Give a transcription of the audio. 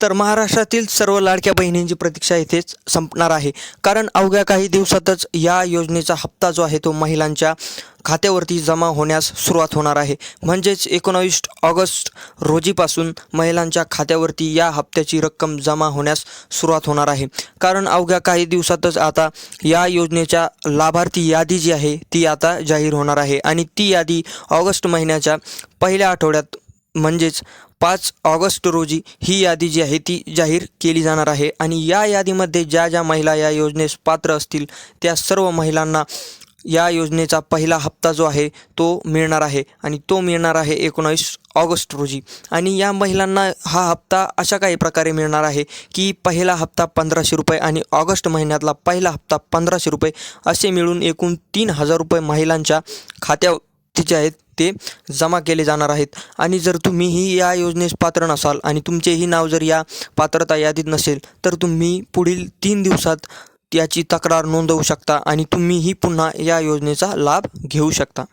तर महाराष्ट्रातील सर्व लाडक्या बहिणींची प्रतीक्षा येथेच संपणार आहे. कारण अवघ्या काही दिवसातच या योजनेचा हप्ता जो आहे तो महिलांच्या खात्यावरती जमा होण्यास सुरुवात होणार आहे. म्हणजेच एकोणावीस ऑगस्ट रोजीपासून महिलांच्या खात्यावरती या हप्त्याची रक्कम जमा होण्यास सुरुवात होणार आहे. कारण अवघ्या काही दिवसातच आता या योजनेच्या लाभार्थी यादी जी आहे ती आता जाहीर होणार आहे. आणि ती यादी ऑगस्ट महिन्याच्या पहिल्या आठवड्यात म्हणजेच पाच ऑगस्ट रोजी ही यादी जी आहे ती जाहीर केली जाणार आहे. आणि या यादीमध्ये ज्या ज्या महिला या योजनेस पात्र असतील त्या सर्व महिलांना या योजनेचा पहिला हप्ता जो आहे तो मिळणार आहे. आणि तो मिळणार आहे एकोणावीस ऑगस्ट रोजी. आणि या महिलांना हा हप्ता अशा काही प्रकारे मिळणार आहे की पहिला हप्ता पंधराशे रुपये आणि ऑगस्ट महिन्यातला पहिला हप्ता पंधराशे रुपये असे मिळून एकूण तीन हजार रुपये महिलांच्या खात्या जे आहेत ते जमा केले जाणार आहेत. आणि जर तुम्हीही या योजनेस पात्र नसाल आणि तुमचेही नाव जर या पात्रता यादीत नसेल तर तुम्ही पुढील तीन दिवसात याची तक्रार नोंदवू शकता आणि तुम्हीही पुन्हा या योजनेचा लाभ घेऊ शकता.